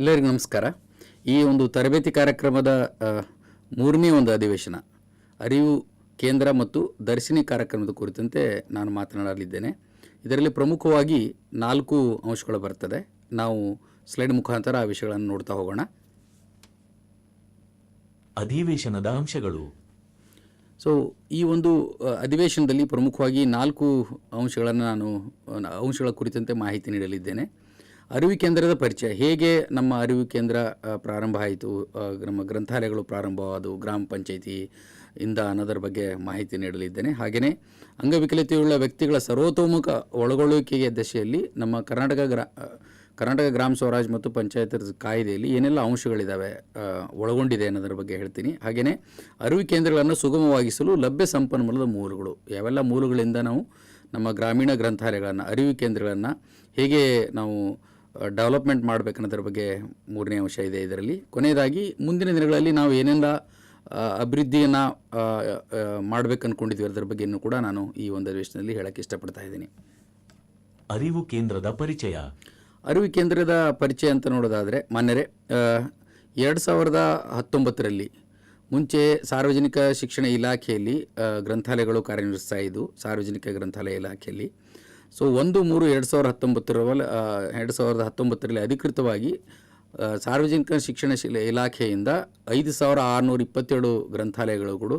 ಎಲ್ಲರಿಗೂ ನಮಸ್ಕಾರ. ಈ ಒಂದು ತರಬೇತಿ ಕಾರ್ಯಕ್ರಮದ ಮೂರನೇ ಒಂದು ಅಧಿವೇಶನ ಅರಿವು ಕೇಂದ್ರ ಮತ್ತು ದರ್ಶಿನಿ ಕಾರ್ಯಕ್ರಮದ ಕುರಿತಂತೆ ನಾನು ಮಾತನಾಡಲಿದ್ದೇನೆ. ಇದರಲ್ಲಿ ಪ್ರಮುಖವಾಗಿ ನಾಲ್ಕು ಅಂಶಗಳು ಬರ್ತದೆ. ನಾವು ಸ್ಲೈಡ್ ಮುಖಾಂತರ ಆ ವಿಷಯಗಳನ್ನು ನೋಡ್ತಾ ಹೋಗೋಣ. ಅಧಿವೇಶನದ ಅಂಶಗಳು. ಸೊ ಈ ಒಂದು ಅಧಿವೇಶನದಲ್ಲಿ ಪ್ರಮುಖವಾಗಿ ನಾಲ್ಕು ಅಂಶಗಳನ್ನು ನಾನು ಅಂಶಗಳ ಕುರಿತಂತೆ ಮಾಹಿತಿ ನೀಡಲಿದ್ದೇನೆ. ಅರಿವು ಕೇಂದ್ರದ ಪರಿಚಯ. ಹೇಗೆ ನಮ್ಮ ಅರಿವು ಕೇಂದ್ರ ಪ್ರಾರಂಭ ಆಯಿತು? ನಮ್ಮ ಗ್ರಂಥಾಲಯಗಳು ಪ್ರಾರಂಭವಾದವು ಗ್ರಾಮ ಪಂಚಾಯಿತಿ ಇಂದ ಅನ್ನೋದರ ಬಗ್ಗೆ ಮಾಹಿತಿ ನೀಡಲಿದ್ದೇನೆ. ಹಾಗೆಯೇ ಅಂಗವಿಕಲತೆಯುಳ್ಳ ವ್ಯಕ್ತಿಗಳ ಸರ್ವತೋಮುಖ ಒಳಗೊಳ್ಳುವಿಕೆಯ ದಶೆಯಲ್ಲಿ ನಮ್ಮ ಕರ್ನಾಟಕ ಗ್ರಾ ಕರ್ನಾಟಕ ಗ್ರಾಮ ಸ್ವರಾಜ್ ಮತ್ತು ಪಂಚಾಯತ್ ಕಾಯ್ದೆಯಲ್ಲಿ ಏನೆಲ್ಲ ಅಂಶಗಳಿದ್ದಾವೆ ಒಳಗೊಂಡಿದೆ ಅನ್ನೋದರ ಬಗ್ಗೆ ಹೇಳ್ತೀನಿ. ಹಾಗೆಯೇ ಅರಿವು ಕೇಂದ್ರಗಳನ್ನು ಸುಗಮವಾಗಿಸಲು ಲಭ್ಯ ಸಂಪನ್ಮೂಲದ ಮೂಲಗಳು. ಯಾವೆಲ್ಲ ಮೂಲಗಳಿಂದ ನಾವು ನಮ್ಮ ಗ್ರಾಮೀಣ ಗ್ರಂಥಾಲಯಗಳನ್ನು, ಅರಿವು ಕೇಂದ್ರಗಳನ್ನು ಹೇಗೆ ನಾವು ಡೆವಲಪ್ಮೆಂಟ್ ಮಾಡಬೇಕನ್ನೋದ್ರ ಬಗ್ಗೆ ಮೂರನೇ ಅಂಶ ಇದೆ ಇದರಲ್ಲಿ. ಕೊನೆಯದಾಗಿ ಮುಂದಿನ ದಿನಗಳಲ್ಲಿ ನಾವು ಏನೆಲ್ಲ ಅಭಿವೃದ್ಧಿಯನ್ನು ಮಾಡಬೇಕು ಅಂದ್ಕೊಂಡಿದ್ದೀವಿ ಅದರ ಬಗ್ಗೆಯೂ ಕೂಡ ನಾನು ಈ ಒಂದು ಅಧಿವೇಶನದಲ್ಲಿ ಹೇಳಕ್ಕೆ ಇಷ್ಟಪಡ್ತಾ ಇದ್ದೀನಿ. ಅರಿವು ಕೇಂದ್ರದ ಪರಿಚಯ. ಅರಿವು ಕೇಂದ್ರದ ಪರಿಚಯ ಅಂತ ನೋಡೋದಾದರೆ ಮಾನ್ಯರೇ ಎರಡು ಸಾವಿರದ ಹತ್ತೊಂಬತ್ತರಲ್ಲಿ ಮುಂಚೆ ಸಾರ್ವಜನಿಕ ಶಿಕ್ಷಣ ಇಲಾಖೆಯಲ್ಲಿ ಗ್ರಂಥಾಲಯಗಳು ಕಾರ್ಯನಿರ್ವಹಿಸ್ತಾ ಇದ್ದು ಸಾರ್ವಜನಿಕ ಗ್ರಂಥಾಲಯ ಇಲಾಖೆಯಲ್ಲಿ. ಸೊ ಒಂದು, ಮೂರು, ಎರಡು ಸಾವಿರದ ಹತ್ತೊಂಬತ್ತರವಲ್ಲಿ ಎರಡು ಸಾವಿರದ ಹತ್ತೊಂಬತ್ತರಲ್ಲಿ ಅಧಿಕೃತವಾಗಿ ಸಾರ್ವಜನಿಕ ಶಿಕ್ಷಣ ಶಿಲ ಇಲಾಖೆಯಿಂದ ಐದು ಸಾವಿರ ಆರುನೂರ ಇಪ್ಪತ್ತೇಳು ಗ್ರಂಥಾಲಯಗಳು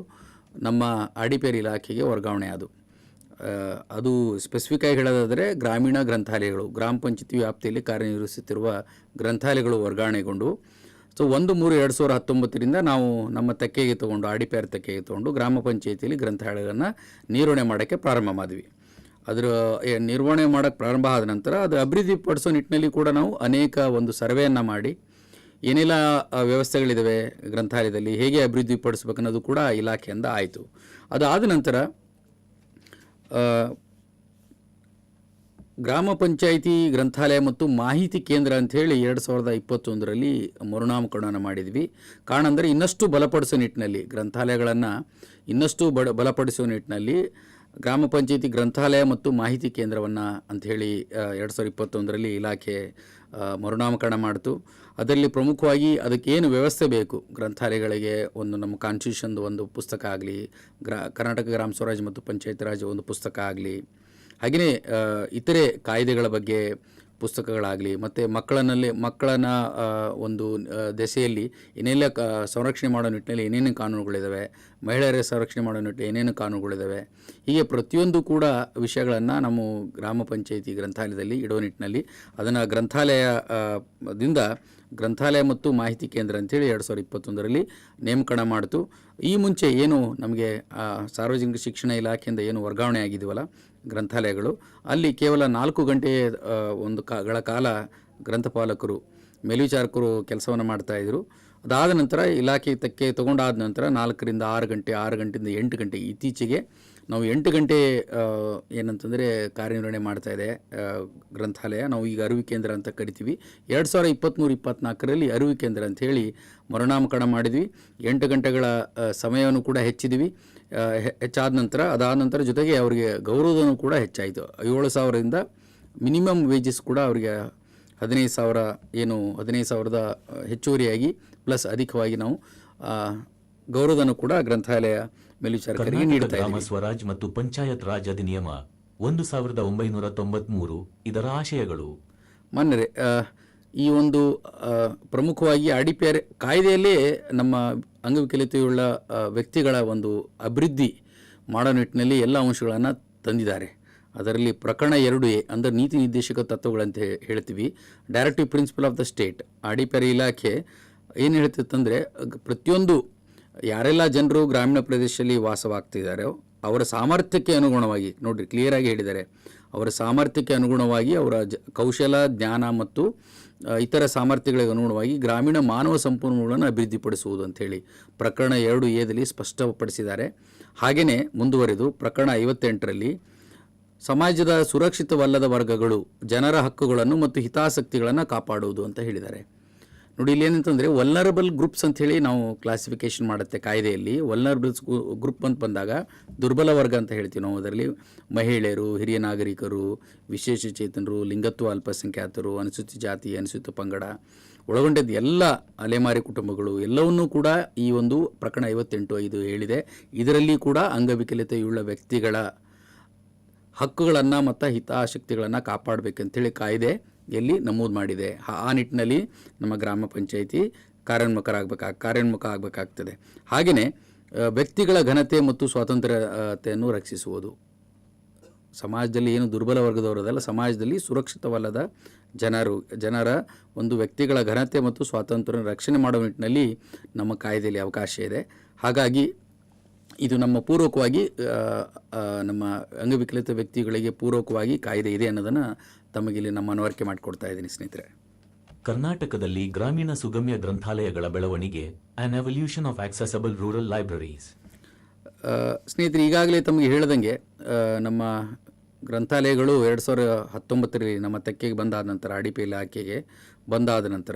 ನಮ್ಮ ಆಡಿಪೇರ್ ಇಲಾಖೆಗೆ ವರ್ಗಾವಣೆ ಆದವು ಅದು ಸ್ಪೆಸಿಫಿಕ್ ಆಗಿ ಹೇಳೋದಾದರೆ ಗ್ರಾಮೀಣ ಗ್ರಂಥಾಲಯಗಳು, ಗ್ರಾಮ ಪಂಚಾಯತಿ ವ್ಯಾಪ್ತಿಯಲ್ಲಿ ಕಾರ್ಯನಿರ್ವಹಿಸುತ್ತಿರುವ ಗ್ರಂಥಾಲಯಗಳು ವರ್ಗಾವಣೆಗೊಂಡು ಸೊ ಒಂದು, ಮೂರು, ಎರಡು ಸಾವಿರದ ಹತ್ತೊಂಬತ್ತರಿಂದ ನಾವು ನಮ್ಮ ತೆಕ್ಕೆಗೆ ತೊಗೊಂಡು ಆಡಿಪೇರ್ ತೆಕ್ಕೆಗೆ ತೊಗೊಂಡು ಗ್ರಾಮ ಪಂಚಾಯತಿಯಲ್ಲಿ ಗ್ರಂಥಾಲಯಗಳನ್ನು ನಿರ್ವಹಣೆ ಮಾಡೋಕ್ಕೆ ಪ್ರಾರಂಭ ಮಾಡಿದ್ವಿ. ಅದರ ನಿರ್ವಹಣೆ ಮಾಡೋಕ್ಕೆ ಪ್ರಾರಂಭ ಆದ ನಂತರ ಅದು ಅಭಿವೃದ್ಧಿ ಪಡಿಸೋ ನಿಟ್ಟಿನಲ್ಲಿ ಕೂಡ ನಾವು ಅನೇಕ ಒಂದು ಸರ್ವೆಯನ್ನು ಮಾಡಿ ಏನೆಲ್ಲ ವ್ಯವಸ್ಥೆಗಳಿದ್ದಾವೆ ಗ್ರಂಥಾಲಯದಲ್ಲಿ, ಹೇಗೆ ಅಭಿವೃದ್ಧಿ ಪಡಿಸ್ಬೇಕನ್ನೋದು ಕೂಡ ಇಲಾಖೆಯಿಂದ ಆಯಿತು. ಅದಾದ ನಂತರ ಗ್ರಾಮ ಪಂಚಾಯಿತಿ, ಗ್ರಂಥಾಲಯ ಮತ್ತು ಮಾಹಿತಿ ಕೇಂದ್ರ ಅಂಥೇಳಿ ಎರಡು ಸಾವಿರದ ಇಪ್ಪತ್ತೊಂದರಲ್ಲಿ ಮರುನಾಮಕರಣ ಮಾಡಿದ್ವಿ. ಕಾರಣ ಅಂದರೆ ಇನ್ನಷ್ಟು ಬಲಪಡಿಸೋ ನಿಟ್ಟಿನಲ್ಲಿ, ಗ್ರಂಥಾಲಯಗಳನ್ನು ಇನ್ನಷ್ಟು ಬಡ, ಬಲಪಡಿಸೋ ನಿಟ್ಟಿನಲ್ಲಿ ಗ್ರಾಮ ಪಂಚಾಯಿತಿ ಗ್ರಂಥಾಲಯ ಮತ್ತು ಮಾಹಿತಿ ಕೇಂದ್ರವನ್ನು ಅಂಥೇಳಿ ಎರಡು ಸಾವಿರದ ಇಪ್ಪತ್ತೊಂದರಲ್ಲಿ ಇಲಾಖೆ ಮರುನಾಮಕರಣ ಮಾಡಿತು. ಅದರಲ್ಲಿ ಪ್ರಮುಖವಾಗಿ ಅದಕ್ಕೇನು ವ್ಯವಸ್ಥೆ ಬೇಕು? ಗ್ರಂಥಾಲಯಗಳಿಗೆ ಒಂದು ನಮ್ಮ ಕಾನ್ಸ್ಟಿಟ್ಯೂಷನ್ದು ಒಂದು ಪುಸ್ತಕ ಆಗಲಿ, ಗ್ರಾ, ಕರ್ನಾಟಕ ಗ್ರಾಮ ಸ್ವರಾಜ್ ಮತ್ತು ಪಂಚಾಯತ್ ರಾಜ್ ಒಂದು ಪುಸ್ತಕ ಆಗಲಿ ಹಾಗೆಯೇ ಇತರೆ ಕಾಯ್ದೆಗಳ ಬಗ್ಗೆ ಪುಸ್ತಕಗಳಾಗಲಿ, ಮತ್ತು ಮಕ್ಕಳನ್ನಲ್ಲಿ ಮಕ್ಕಳನ್ನ ಒಂದು ದೆಸೆಯಲ್ಲಿ ಏನೆಲ್ಲ ಕ ಸಂರಕ್ಷಣೆ ಮಾಡೋ ನಿಟ್ಟಿನಲ್ಲಿ ಏನೇನು ಕಾನೂನುಗಳಿದ್ದಾವೆ ಮಹಿಳೆಯರ ಸಂರಕ್ಷಣೆ ಮಾಡೋ ನಿಟ್ಟಿನಲ್ಲಿ ಏನೇನು ಕಾನೂನುಗಳಿದ್ದಾವೆ ಹೀಗೆ ಪ್ರತಿಯೊಂದು ಕೂಡ ವಿಷಯಗಳನ್ನು ನಮ್ಮ ಗ್ರಾಮ ಪಂಚಾಯಿತಿ ಗ್ರಂಥಾಲಯದಲ್ಲಿ ಇಡೋ ನಿಟ್ಟಿನಲ್ಲಿ ಅದನ್ನು ಗ್ರಂಥಾಲಯದಿಂದ ಗ್ರಂಥಾಲಯ ಮತ್ತು ಮಾಹಿತಿ ಕೇಂದ್ರ ಅಂತೇಳಿ ಎರಡು ಸಾವಿರದ ಇಪ್ಪತ್ತೊಂದರಲ್ಲಿ ನೇಮಕರಣ ಮಾಡಿತು. ಈ ಮುಂಚೆ ಏನು ನಮಗೆ ಸಾರ್ವಜನಿಕ ಶಿಕ್ಷಣ ಇಲಾಖೆಯಿಂದ ಏನು ವರ್ಗಾವಣೆ ಆಗಿದ್ದೀವಲ್ಲ ಗ್ರಂಥಾಲಯಗಳು. ಅಲ್ಲಿ ಕೇವಲ ನಾಲ್ಕು ಗಂಟೆ ಒಂದು ಕಾಗಳ ಕಾಲ ಗ್ರಂಥಪಾಲಕರು, ಮೇಲ್ವಿಚಾರಕರು ಕೆಲಸವನ್ನು ಮಾಡ್ತಾಯಿದ್ರು ಅದಾದ ನಂತರ ಇಲಾಖೆ ತಕ್ಕೆ ತಗೊಂಡಾದ ನಂತರ ನಾಲ್ಕರಿಂದ ಆರು ಗಂಟೆ, ಆರು ಗಂಟೆಯಿಂದ ಎಂಟು ಗಂಟೆ ಇತ್ತೀಚೆಗೆ ನಾವು ಎಂಟು ಗಂಟೆ ಏನಂತಂದರೆ ಕಾರ್ಯನಿರ್ವಹಣೆ ಮಾಡ್ತಾ ಇದೆ ಗ್ರಂಥಾಲಯ. ನಾವು ಈಗ ಅರಿವು ಕೇಂದ್ರ ಅಂತ ಕರಿತೀವಿ. ಎರಡು ಸಾವಿರ ಇಪ್ಪತ್ತ್ಮೂರು ಇಪ್ಪತ್ತ್ನಾಲ್ಕರಲ್ಲಿ ಅರಿವು ಕೇಂದ್ರ ಅಂತ ಹೇಳಿ ಮರುನಾಮಕರಣ ಮಾಡಿದ್ವಿ. ಎಂಟು ಗಂಟೆಗಳ ಸಮಯವನ್ನು ಕೂಡ ಹೆಚ್ಚಿದ್ವಿ ಹೆಚ್ಚಾದ ನಂತರ, ಅದಾದ ನಂತರ ಜೊತೆಗೆ ಅವರಿಗೆ ಗೌರವವನ್ನು ಕೂಡ ಹೆಚ್ಚಾಯಿತು. ಏಳು ಸಾವಿರದಿಂದ ಮಿನಿಮಮ್ ವೇಜಸ್ ಕೂಡ ಅವರಿಗೆ ಹದಿನೈದು ಸಾವಿರ, ಏನು ಹದಿನೈದು ಸಾವಿರದ ಹೆಚ್ಚುವರಿಯಾಗಿ, ಪ್ಲಸ್ ಅಧಿಕವಾಗಿ ನಾವು ಗೌರವಧನ ಕೂಡ ಗ್ರಂಥಾಲಯ ಮೇಲ್ವಿಚಾರಕರಿಗೆ ಗ್ರಾಮ ಸ್ವರಾಜ್ ಮತ್ತು ಪಂಚಾಯತ್ ರಾಜ್ ಅಧಿನಿಯಮ ಒಂದು ಸಾವಿರದ ಒಂಬೈನೂರ ತೊಂಬತ್ಮೂರು ಇದರ ಆಶಯಗಳು. ಮನ್ನರೆ ಈ ಒಂದು ಪ್ರಮುಖವಾಗಿ ಆರ್ ಕಾಯ್ದೆಯಲ್ಲೇ ನಮ್ಮ ಅಂಗವಿಕಲತೆಯುಳ್ಳ ವ್ಯಕ್ತಿಗಳ ಒಂದು ಅಭಿವೃದ್ಧಿ ಮಾಡೋ ನಿಟ್ಟಿನಲ್ಲಿ ಎಲ್ಲ ಅಂಶಗಳನ್ನು ತಂದಿದ್ದಾರೆ. ಅದರಲ್ಲಿ ಪ್ರಕರಣ ಎರಡು ಎ ಅಂದರೆ ನೀತಿ ನಿರ್ದೇಶಕ ತತ್ವಗಳಂತ ಹೇಳ್ತೀವಿ. Directive principle of the state are ಇಲಾಖೆ ಏನು ಹೇಳ್ತಿತ್ತಂದರೆ ಪ್ರತಿಯೊಂದು ಯಾರೆಲ್ಲ ಜನರು ಗ್ರಾಮೀಣ ಪ್ರದೇಶದಲ್ಲಿ ವಾಸವಾಗ್ತಿದ್ದಾರೋ, ಅವರ ಸಾಮರ್ಥ್ಯಕ್ಕೆ ಅನುಗುಣವಾಗಿ, ನೋಡ್ರಿ ಕ್ಲಿಯರಾಗಿ ಹೇಳಿದ್ದಾರೆ. ಅವರ ಸಾಮರ್ಥ್ಯಕ್ಕೆ ಅನುಗುಣವಾಗಿ, ಅವರ ಜ, ಕೌಶಲ, ಜ್ಞಾನ ಮತ್ತು ಇತರ ಸಾಮರ್ಥ್ಯಗಳಿಗೆ ಅನುಗುಣವಾಗಿ ಗ್ರಾಮೀಣ ಮಾನವ ಸಂಪನ್ಮೂಲಗಳನ್ನು ಅಭಿವೃದ್ಧಿಪಡಿಸುವುದು ಅಂಥೇಳಿ ಪ್ರಕರಣ ಎರಡು ಎದಲ್ಲಿ ಸ್ಪಷ್ಟಪಡಿಸಿದ್ದಾರೆ. ಹಾಗೆಯೇ ಮುಂದುವರೆದು ಪ್ರಕರಣ ಐವತ್ತೆಂಟರಲ್ಲಿ ಸಮಾಜದ ಸುರಕ್ಷಿತವಲ್ಲದ ವರ್ಗಗಳು ಜನರ ಹಕ್ಕುಗಳನ್ನು ಮತ್ತು ಹಿತಾಸಕ್ತಿಗಳನ್ನು ಕಾಪಾಡುವುದು ಅಂತ ಹೇಳಿದ್ದಾರೆ. ನೋಡಿ, ಇಲ್ಲಿ ಏನಂತಂದರೆ ವಲ್ನರಬಲ್ ಗ್ರೂಪ್ಸ್ ಅಂಥೇಳಿ ನಾವು ಕ್ಲಾಸಿಫಿಕೇಷನ್ ಮಾಡುತ್ತೆ ಕಾಯ್ದೆಯಲ್ಲಿ. ವಲ್ನರಬಲ್ಸ್ ಗ್ರೂಪ್ ಅಂತ ಬಂದಾಗ ದುರ್ಬಲ ವರ್ಗ ಅಂತ ಹೇಳ್ತೀವಿ ನಾವು ಅದರಲ್ಲಿ. ಮಹಿಳೆಯರು, ಹಿರಿಯ ನಾಗರಿಕರು, ವಿಶೇಷ ಚೇತನರು, ಲಿಂಗತ್ವ ಅಲ್ಪಸಂಖ್ಯಾತರು ಅನುಸೂಚಿತ ಜಾತಿ ಅನುಸೂಚಿತ ಪಂಗಡ. ಒಳಗೊಂಡಿದ್ದ ಎಲ್ಲ ಅಲೆಮಾರಿ ಕುಟುಂಬಗಳು ಎಲ್ಲವನ್ನೂ ಕೂಡ ಈ ಒಂದು ಪ್ರಕರಣ ಐವತ್ತೆಂಟು ಐದು ಹೇಳಿದೆ. ಇದರಲ್ಲಿ ಕೂಡ ಅಂಗವಿಕಲತೆಯುಳ್ಳ ವ್ಯಕ್ತಿಗಳ ಹಕ್ಕುಗಳನ್ನು ಮತ್ತು ಹಿತಾಸಕ್ತಿಗಳನ್ನು ಕಾಪಾಡಬೇಕಂತೇಳಿ ಕಾಯ್ದೆ. ಎಲ್ಲಿ ನಮೂದು ಮಾಡಿದೆ. ಆ ನಿಟ್ಟಿನಲ್ಲಿ ನಮ್ಮ ಗ್ರಾಮ ಪಂಚಾಯಿತಿ ಕಾರ್ಯೋನ್ಮುಖರಾಗಬೇಕಾ, ಕಾರ್ಯೋನ್ಮುಖ ಆಗಬೇಕಾಗ್ತದೆ. ಹಾಗೆಯೇ ವ್ಯಕ್ತಿಗಳ ಘನತೆ ಮತ್ತು ಸ್ವಾತಂತ್ರ್ಯತೆಯನ್ನು ರಕ್ಷಿಸುವುದು. ಸಮಾಜದಲ್ಲಿ ಏನು ದುರ್ಬಲ ವರ್ಗದವರದಲ್ಲ ಸಮಾಜದಲ್ಲಿ ಸುರಕ್ಷಿತವಲ್ಲದ ಜನರು, ಜನರ ಒಂದು ವ್ಯಕ್ತಿಗಳ ಘನತೆ ಮತ್ತು ಸ್ವಾತಂತ್ರ್ಯ ರಕ್ಷಣೆ ಮಾಡುವ ನಿಟ್ಟಿನಲ್ಲಿ ನಮ್ಮ ಕಾಯ್ದೆಯಲ್ಲಿ ಅವಕಾಶ ಇದೆ. ಹಾಗಾಗಿ, ಇದು ನಮ್ಮ ಪೂರ್ವಕವಾಗಿ ನಮ್ಮ ಅಂಗವಿಕಲಿತ ವ್ಯಕ್ತಿಗಳಿಗೆ ಪೂರ್ವಕವಾಗಿ ಕಾಯ್ದೆ ಇದೆ ಅನ್ನೋದನ್ನು ತಮಗಿಲ್ಲಿ ನಮ್ಮ ಮನವರಿಕೆ ಮಾಡಿಕೊಡ್ತಾ ಇದ್ದೀನಿ ಸ್ನೇಹಿತರೆ. ಕರ್ನಾಟಕದಲ್ಲಿ ಗ್ರಾಮೀಣ ಸುಗಮ್ಯ ಗ್ರಂಥಾಲಯಗಳ ಬೆಳವಣಿಗೆ an evolution of accessible rural libraries ಸ್ನೇಹಿತರೆ ಈಗಾಗಲೇ ತಮಗೆ ಹೇಳ್ದಂಗೆ ನಮ್ಮ ಗ್ರಂಥಾಲಯಗಳು ಎರಡು ಸಾವಿರ ಹತ್ತೊಂಬತ್ತರಲ್ಲಿ ನಮ್ಮ ತೆಕ್ಕೆಗೆ ಬಂದಾದ ನಂತರ ಅಡಿ ಪಿ ಇಲಾಖೆಗೆ ಬಂದಾದ ನಂತರ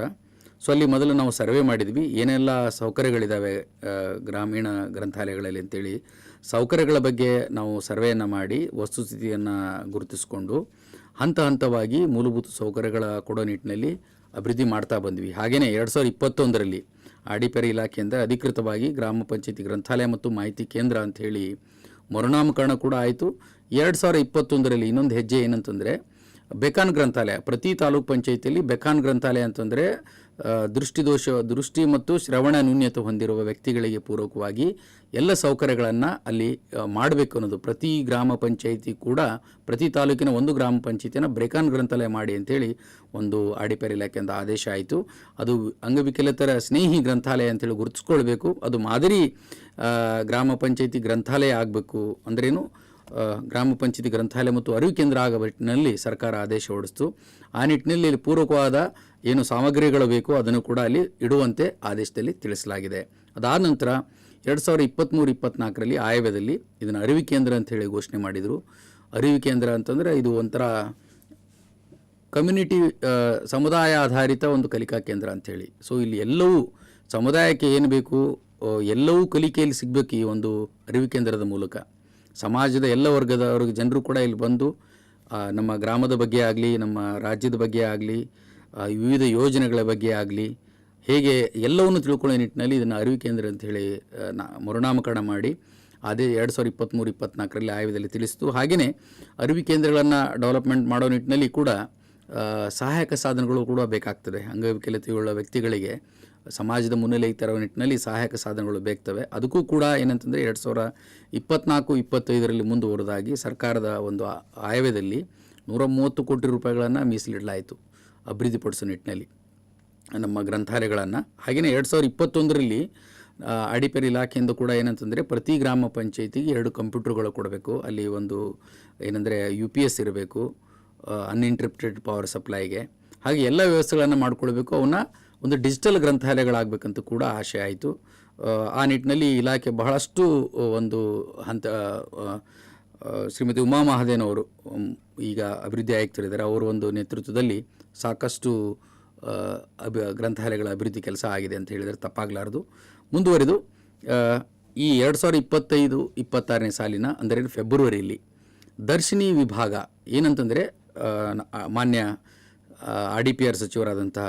ಸೊ ಅಲ್ಲಿ ಮೊದಲು ನಾವು ಸರ್ವೆ ಮಾಡಿದ್ವಿ. ಏನೆಲ್ಲ ಸೌಕರ್ಯಗಳಿದ್ದಾವೆ ಗ್ರಾಮೀಣ ಗ್ರಂಥಾಲಯಗಳಲ್ಲಿ ಅಂತೇಳಿ ಸೌಕರ್ಯಗಳ ಬಗ್ಗೆ ನಾವು ಸರ್ವೆಯನ್ನು ಮಾಡಿ ವಸ್ತುಸ್ಥಿತಿಯನ್ನು ಗುರುತಿಸಿಕೊಂಡು ಹಂತ ಹಂತವಾಗಿ ಮೂಲಭೂತ ಸೌಕರ್ಯಗಳ ಕೊಡೋ ನಿಟ್ಟಿನಲ್ಲಿ ಅಭಿವೃದ್ಧಿ ಮಾಡ್ತಾ ಬಂದ್ವಿ. ಹಾಗೆಯೇ ಎರಡು ಸಾವಿರದ ಇಪ್ಪತ್ತೊಂದರಲ್ಲಿ ಆಡಿಪೆರೆ ಇಲಾಖೆಯಿಂದ ಅಧಿಕೃತವಾಗಿ ಗ್ರಾಮ ಪಂಚಾಯತಿ ಗ್ರಂಥಾಲಯ ಮತ್ತು ಮಾಹಿತಿ ಕೇಂದ್ರ ಅಂಥೇಳಿ ಮರುನಾಮಕರಣ ಕೂಡ ಆಯಿತು. ಎರಡು ಸಾವಿರದ ಇಪ್ಪತ್ತೊಂದರಲ್ಲಿ ಇನ್ನೊಂದು ಹೆಜ್ಜೆ ಏನಂತಂದರೆ ಬೆಕಾನ್ ಗ್ರಂಥಾಲಯ. ಪ್ರತಿ ತಾಲೂಕ್ ಪಂಚಾಯತಿಯಲ್ಲಿ ಬೆಕಾನ್ ಗ್ರಂಥಾಲಯ ಅಂತಂದರೆ ದೃಷ್ಟಿದೋಷ, ದೃಷ್ಟಿ ಮತ್ತು ಶ್ರವಣ ನ್ಯೂನ್ಯತೆ ಹೊಂದಿರುವ ವ್ಯಕ್ತಿಗಳಿಗೆ ಪೂರಕವಾಗಿ ಎಲ್ಲ ಸೌಕರ್ಯಗಳನ್ನು ಅಲ್ಲಿ ಮಾಡಬೇಕು ಅನ್ನೋದು. ಪ್ರತಿ ಗ್ರಾಮ ಪಂಚಾಯಿತಿ ಕೂಡ, ಪ್ರತಿ ತಾಲೂಕಿನ ಒಂದು ಗ್ರಾಮ ಪಂಚಾಯಿತಿಯನ್ನು ಬ್ರೇಕಾನ್ ಗ್ರಂಥಾಲಯ ಮಾಡಿ ಅಂತೇಳಿ ಒಂದು ಆಡಿಪೇರ್ ಇಲಾಖೆಯಿಂದ ಆದೇಶ ಆಯಿತು. ಅದು ಅಂಗವಿಕಲತರ ಸ್ನೇಹಿ ಗ್ರಂಥಾಲಯ ಅಂತೇಳಿ ಗುರುತಿಸ್ಕೊಳ್ಬೇಕು. ಅದು ಮಾದರಿ ಗ್ರಾಮ ಪಂಚಾಯಿತಿ ಗ್ರಂಥಾಲಯ ಆಗಬೇಕು ಅಂದ್ರೇನು ಗ್ರಾಮ ಪಂಚಾಯತಿ ಗ್ರಂಥಾಲಯ ಮತ್ತು ಅರಿವು ಕೇಂದ್ರ ಆಗುವ ನಿಟ್ಟಿನಲ್ಲಿ ಸರ್ಕಾರ ಆದೇಶ ಹೊರಡಿಸ್ತು. ಆ ನಿಟ್ಟಿನಲ್ಲಿ ಇಲ್ಲಿ ಪೂರಕವಾದ ಏನು ಸಾಮಗ್ರಿಗಳು ಬೇಕು ಅದನ್ನು ಕೂಡ ಅಲ್ಲಿ ಇಡುವಂತೆ ಆದೇಶದಲ್ಲಿ ತಿಳಿಸಲಾಗಿದೆ. ಅದಾದ ನಂತರ ಎರಡು ಸಾವಿರದ ಇಪ್ಪತ್ತ್ಮೂರು ಇಪ್ಪತ್ತ್ನಾಲ್ಕರಲ್ಲಿ ಆಯವ್ಯದಲ್ಲಿ ಇದನ್ನು ಅರಿವು ಕೇಂದ್ರ ಅಂತ ಹೇಳಿ ಘೋಷಣೆ ಮಾಡಿದರು. ಅರಿವು ಕೇಂದ್ರ ಅಂತಂದರೆ ಇದು ಒಂಥರ ಕಮ್ಯುನಿಟಿ ಸಮುದಾಯ ಆಧಾರಿತ ಒಂದು ಕಲಿಕಾ ಕೇಂದ್ರ ಅಂಥೇಳಿ ಸೊ ಇಲ್ಲಿ ಎಲ್ಲವೂ ಸಮುದಾಯಕ್ಕೆ ಏನು ಬೇಕು ಎಲ್ಲವೂ ಕಲಿಕೆಯಲ್ಲಿ ಸಿಗಬೇಕು ಈ ಒಂದು ಅರಿವು ಕೇಂದ್ರದ ಮೂಲಕ. ಸಮಾಜದ ಎಲ್ಲ ವರ್ಗದವ್ರಿಗೆ ಜನರು ಕೂಡ ಇಲ್ಲಿ ಬಂದು ನಮ್ಮ ಗ್ರಾಮದ ಬಗ್ಗೆ ಆಗಲಿ, ನಮ್ಮ ರಾಜ್ಯದ ಬಗ್ಗೆ ಆಗಲಿ ವಿವಿಧ ಯೋಜನೆಗಳ ಬಗ್ಗೆ ಆಗಲಿ, ಹೇಗೆ ಎಲ್ಲವನ್ನು ತಿಳ್ಕೊಳ್ಳೋ ನಿಟ್ಟಿನಲ್ಲಿ ಇದನ್ನು ಅರಿವು ಕೇಂದ್ರ ಅಂತೇಳಿ ಹೇಳಿ ನಾ, ಮರುನಾಮಕರಣ ಮಾಡಿ, ಅದೇ ಎರಡು ಸಾವಿರದ ಇಪ್ಪತ್ತ್ಮೂರು ಇಪ್ಪತ್ತ್ನಾಲ್ಕರಲ್ಲಿ ಆಯವ್ಯದಲ್ಲಿ ತಿಳಿಸಿತು ಹಾಗೆಯೇ ಅರಿವು ಕೇಂದ್ರಗಳನ್ನು ಡೆವಲಪ್ಮೆಂಟ್ ಮಾಡೋ ನಿಟ್ಟಿನಲ್ಲಿ ಕೂಡ ಸಹಾಯಕ ಸಾಧನಗಳು ಕೂಡ ಬೇಕಾಗ್ತದೆ. ಅಂಗವಿಕಲತೆಯುಳ್ಳ ವ್ಯಕ್ತಿಗಳಿಗೆ ಸಮಾಜದ ಮುನ್ನೆಲೆಗೆ ತರುವ ನಿಟ್ಟಿನಲ್ಲಿ ಸಹಾಯಕ ಸಾಧನಗಳು ಬೇಕ್ತವೆ. ಅದಕ್ಕೂ ಕೂಡ ಏನಂತಂದರೆ ಎರಡು ಸಾವಿರ ಇಪ್ಪತ್ನಾಲ್ಕು, ಇಪ್ಪತ್ತೈದರಲ್ಲಿ ಮುಂದುವರೆದಾಗಿ ಸರ್ಕಾರದ ಒಂದು ಆಯವ್ಯದಲ್ಲಿ ನೂರ ಮೂವತ್ತು ಕೋಟಿ ರೂಪಾಯಿಗಳನ್ನು ಮೀಸಲಿಡಲಾಯಿತು ಅಭಿವೃದ್ಧಿಪಡಿಸೋ ನಿಟ್ಟಿನಲ್ಲಿ. ನಮ್ಮ ಗ್ರಂಥಾಲಯಗಳನ್ನು. ಹಾಗೆಯೇ ಎರಡು ಸಾವಿರ ಇಪ್ಪತ್ತೊಂದರಲ್ಲಿ ಅಡಿಪೇರಿ ಇಲಾಖೆಯಿಂದ ಕೂಡ ಏನಂತಂದರೆ ಪ್ರತಿ ಗ್ರಾಮ ಪಂಚಾಯತಿಗೆ ಎರಡು ಕಂಪ್ಯೂಟರ್ಗಳು ಕೊಡಬೇಕು. ಅಲ್ಲಿ ಒಂದು ಏನಂದರೆ ಯು ಪಿ ಎಸ್ ಇರಬೇಕು ಅನ್ಇಂಟ್ರಿಪ್ಟೆಡ್ ಪವರ್ ಸಪ್ಲೈಗೆ ಹಾಗೆ ಎಲ್ಲ ವ್ಯವಸ್ಥೆಗಳನ್ನು ಮಾಡಿಕೊಳ್ಬೇಕು. ಅವನ್ನ ಒಂದು ಡಿಜಿಟಲ್ ಗ್ರಂಥಾಲಯಗಳಾಗಬೇಕಂತ ಕೂಡ ಆಶೆ ಆಯಿತು. ಆ ನಿಟ್ಟಿನಲ್ಲಿ ಇಲಾಖೆ ಬಹಳಷ್ಟು ಒಂದು ಹಂತ ಶ್ರೀಮತಿ ಉಮಾ ಮಹಾದೇನವರು ಈಗ ಅಭಿವೃದ್ಧಿ ಆಯುಕ್ತರಿದ್ದಾರೆ. ಅವರ ಒಂದು ನೇತೃತ್ವದಲ್ಲಿ ಸಾಕಷ್ಟು ಅಭಿ, ಗ್ರಂಥಾಲಯಗಳ ಅಭಿವೃದ್ಧಿ ಕೆಲಸ ಆಗಿದೆ ಅಂತ ಹೇಳಿದರೆ ತಪ್ಪಾಗಲಾರದು. ಮುಂದುವರೆದು ಈ ಎರಡು ಸಾವಿರದ ಇಪ್ಪತ್ತೈದು, ಇಪ್ಪತ್ತಾರನೇ ಸಾಲಿನ, ಅಂದರೆ ಫೆಬ್ರವರಿಯಲ್ಲಿ ದರ್ಶಿನಿ ವಿಭಾಗ ಏನಂತಂದರೆ ಮಾನ್ಯ ಆರ್ ಡಿ ಪಿ ಆರ್ ಸಚಿವರಾದಂತಹ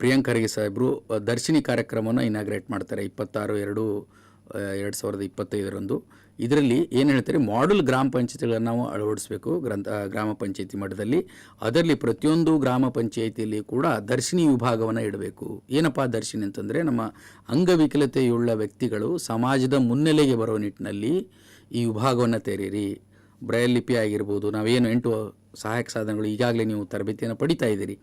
ಪ್ರಿಯಾಂಕ್ ಖರ್ಗೆ ಸಾಹೇಬರು ದರ್ಶಿನಿ ಕಾರ್ಯಕ್ರಮವನ್ನು ಇನಾಗ್ರೇಟ್ ಮಾಡ್ತಾರೆ ಇಪ್ಪತ್ತಾರು, ಎರಡು ಎರಡು ಸಾವಿರದ ಇಪ್ಪತ್ತೈದರಂದು. ಇದರಲ್ಲಿ ಏನು ಹೇಳ್ತಾರೆ ಮಾಡಲ್ ಗ್ರಾಮ ಪಂಚಾಯತಿಗಳನ್ನು ನಾವು ಅಳವಡಿಸಬೇಕು, ಗ್ರಂಥ ಗ್ರಾಮ ಪಂಚಾಯತಿ ಮಟ್ಟದಲ್ಲಿ. ಅದರಲ್ಲಿ ಪ್ರತಿಯೊಂದು ಗ್ರಾಮ ಪಂಚಾಯತಿಯಲ್ಲಿ ಕೂಡ ದರ್ಶಿನಿ ವಿಭಾಗವನ್ನು ಇಡಬೇಕು. ಏನಪ್ಪ ದರ್ಶಿನಿ ಅಂತಂದರೆ, ನಮ್ಮ ಅಂಗವಿಕಲತೆಯುಳ್ಳ ವ್ಯಕ್ತಿಗಳು ಸಮಾಜದ ಮುನ್ನೆಲೆಗೆ ಬರೋ ನಿಟ್ಟಿನಲ್ಲಿ ಈ ವಿಭಾಗವನ್ನು ತೆರೀರಿ ಬ್ರೈಲ್ ಲಿಪಿ ಆಗಿರ್ಬೋದು, ನಾವೇನು ಎಂಟು ಸಹಾಯಕ ಸಾಧನಗಳು ಈಗಾಗಲೇ ನೀವು ತರಬೇತಿಯನ್ನು ಪಡಿತಾ ಇದ್ದೀರಿ.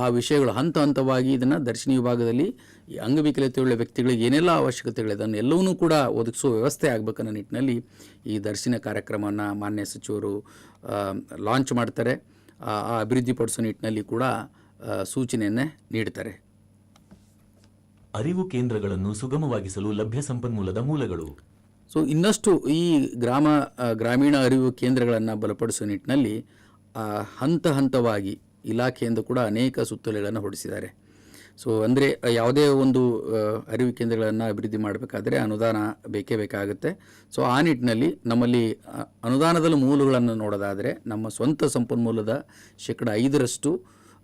ಆ ವಿಷಯಗಳು ಹಂತ ಹಂತವಾಗಿ ಇದನ್ನು ದರ್ಶಿನಿ ವಿಭಾಗದಲ್ಲಿ ಈ ಅಂಗವಿಕಲತೆಯುಳ್ಳ ವ್ಯಕ್ತಿಗಳಿಗೆ ಏನೆಲ್ಲ ಅವಶ್ಯಕತೆಗಳಿದೆ ಅದನ್ನು ಎಲ್ಲವನ್ನೂ ಕೂಡ ಒದಗಿಸುವ ವ್ಯವಸ್ಥೆ ಆಗಬೇಕನ್ನೋ ನಿಟ್ಟಿನಲ್ಲಿ ಈ ದರ್ಶನ ಕಾರ್ಯಕ್ರಮವನ್ನು ಮಾನ್ಯ ಸಚಿವರು ಲಾಂಚ್ ಮಾಡ್ತಾರೆ. ಆ ಅಭಿವೃದ್ಧಿಪಡಿಸೋ ನಿಟ್ಟಿನಲ್ಲಿ ಕೂಡ ಸೂಚನೆಯನ್ನೇ ನೀಡ್ತಾರೆ. ಅರಿವು ಕೇಂದ್ರಗಳನ್ನು ಸುಗಮವಾಗಿಸಲು ಲಭ್ಯ ಸಂಪನ್ಮೂಲದ ಮೂಲಗಳು. ಸೊ ಇನ್ನಷ್ಟು ಈ ಗ್ರಾಮ ಗ್ರಾಮೀಣ ಅರಿವು ಕೇಂದ್ರಗಳನ್ನು ಬಲಪಡಿಸುವ ನಿಟ್ಟಿನಲ್ಲಿ ಹಂತ ಹಂತವಾಗಿ ಇಲಾಖೆಯಿಂದ ಕೂಡ ಅನೇಕ ಸುತ್ತೋಲೆಗಳನ್ನು ಹೊರಡಿಸಿದ್ದಾರೆ. ಸೊ ಅಂದರೆ ಯಾವುದೇ ಒಂದು ಅರಿವು ಕೇಂದ್ರಗಳನ್ನು ಅಭಿವೃದ್ಧಿ ಮಾಡಬೇಕಾದ್ರೆ ಅನುದಾನ ಬೇಕೇ ಬೇಕಾಗುತ್ತೆ. ಸೊ ಆ ನಿಟ್ಟಿನಲ್ಲಿ ನಮ್ಮಲ್ಲಿ ಅನುದಾನದಲ್ಲಿ ಅನುದಾನದ ಮೂಲಗಳನ್ನು ನೋಡೋದಾದರೆ ನಮ್ಮ ಸ್ವಂತ ಸಂಪನ್ಮೂಲದ ಶೇಕಡ ಐದರಷ್ಟು